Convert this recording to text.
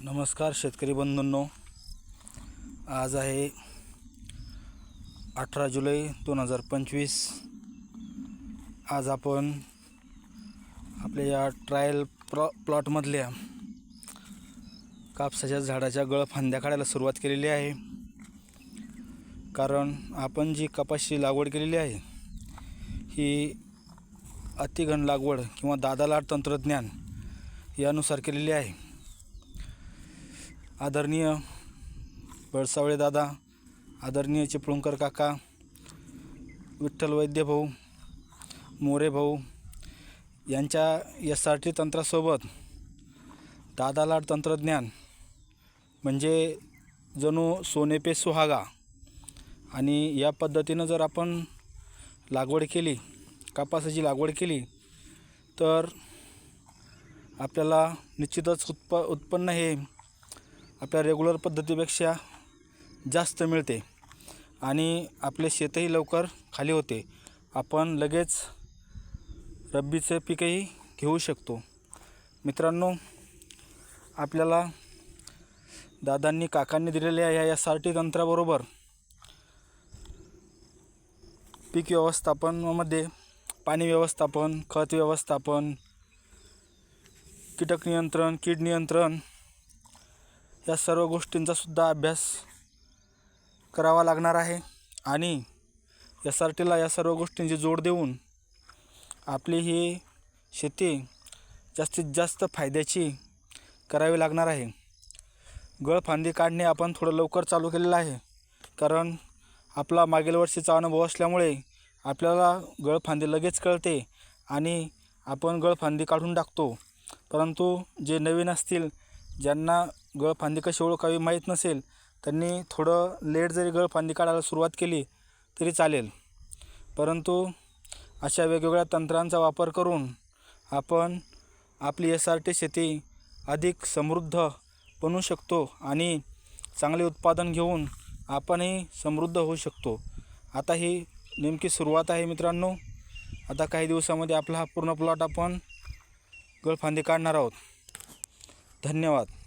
नमस्कार शेतकरी बंधूंनो. आज आहे अठरा जुलै दोन हजार पंचवीस. आज आपण आपल्या या ट्रायल प्रॉ प्लॉटमधल्या कापसाच्या झाडाच्या गळफांद्या काढायला सुरुवात केलेली आहे. कारण आपण जी कपाशी लागवड केलेली आहे ही अतिघन लागवड किंवा दादालाड तंत्रज्ञान यानुसार केलेली आहे. आदरणीय बळसावळे दादा आदरणीय चिपळूणकर काका विठ्ठल वैद्य भाऊ मोरे भाऊ यांच्या एस आर टी तंत्रासोबत दादालाड तंत्रज्ञान म्हणजे जणू सोने पे सुहागा आणि या पद्धतीनं जर आपण लागवड केली कापासाची लागवड केली तर आपल्याला निश्चितच उत्प उत्पन्न हे आपल्या रेग्युलर पद्धतीपेक्षा जास्त मिळते. आणि आपले शेतही लवकर खाली होते. आपण लगेच रब्बीचं पीकही घेऊ शकतो. मित्रांनो आपल्याला दादांनी काकांनी दिलेल्या या एस आर टी तंत्राबरोबर पीक व्यवस्थापनामध्ये पाणी व्यवस्थापन खत व्यवस्थापन कीटक नियंत्रण कीड नियंत्रण या सर्व गोष्टींचा सुद्धा अभ्यास करावा लागणार आहे. आणि एस आर टीला या सर्व गोष्टींची जोड देऊन आपली ही शेती जास्तीत जास्त फायद्याची करावी लागणार आहे. गळफांदी काढणे आपण थोडं लवकर चालू केलेलं आहे. कारण आपला मागील वर्षीचा अनुभव असल्यामुळे आपल्याला गळफांदी लगेच कळते आणि आपण गळफांदी काढून टाकतो. परंतु जे नवीन असतील ज्यांना गळफांदी कशी ओळखावी माहीत नसेल त्यांनी थोडं लेट जरी गळफांदी काढायला सुरुवात केली तरी चालेल. परंतु अशा वेगवेगळ्या तंत्रांचा वापर करून आपण आपली एस आर टी शेती अधिक समृद्ध बनवू शकतो आणि चांगले उत्पादन घेऊन आपणही समृद्ध होऊ शकतो. आता ही नेमकी सुरुवात आहे मित्रांनो. आता काही दिवसामध्ये आपला हा पूर्ण प्लॉट आपण गळफांदी काढणार आहोत. धन्यवाद.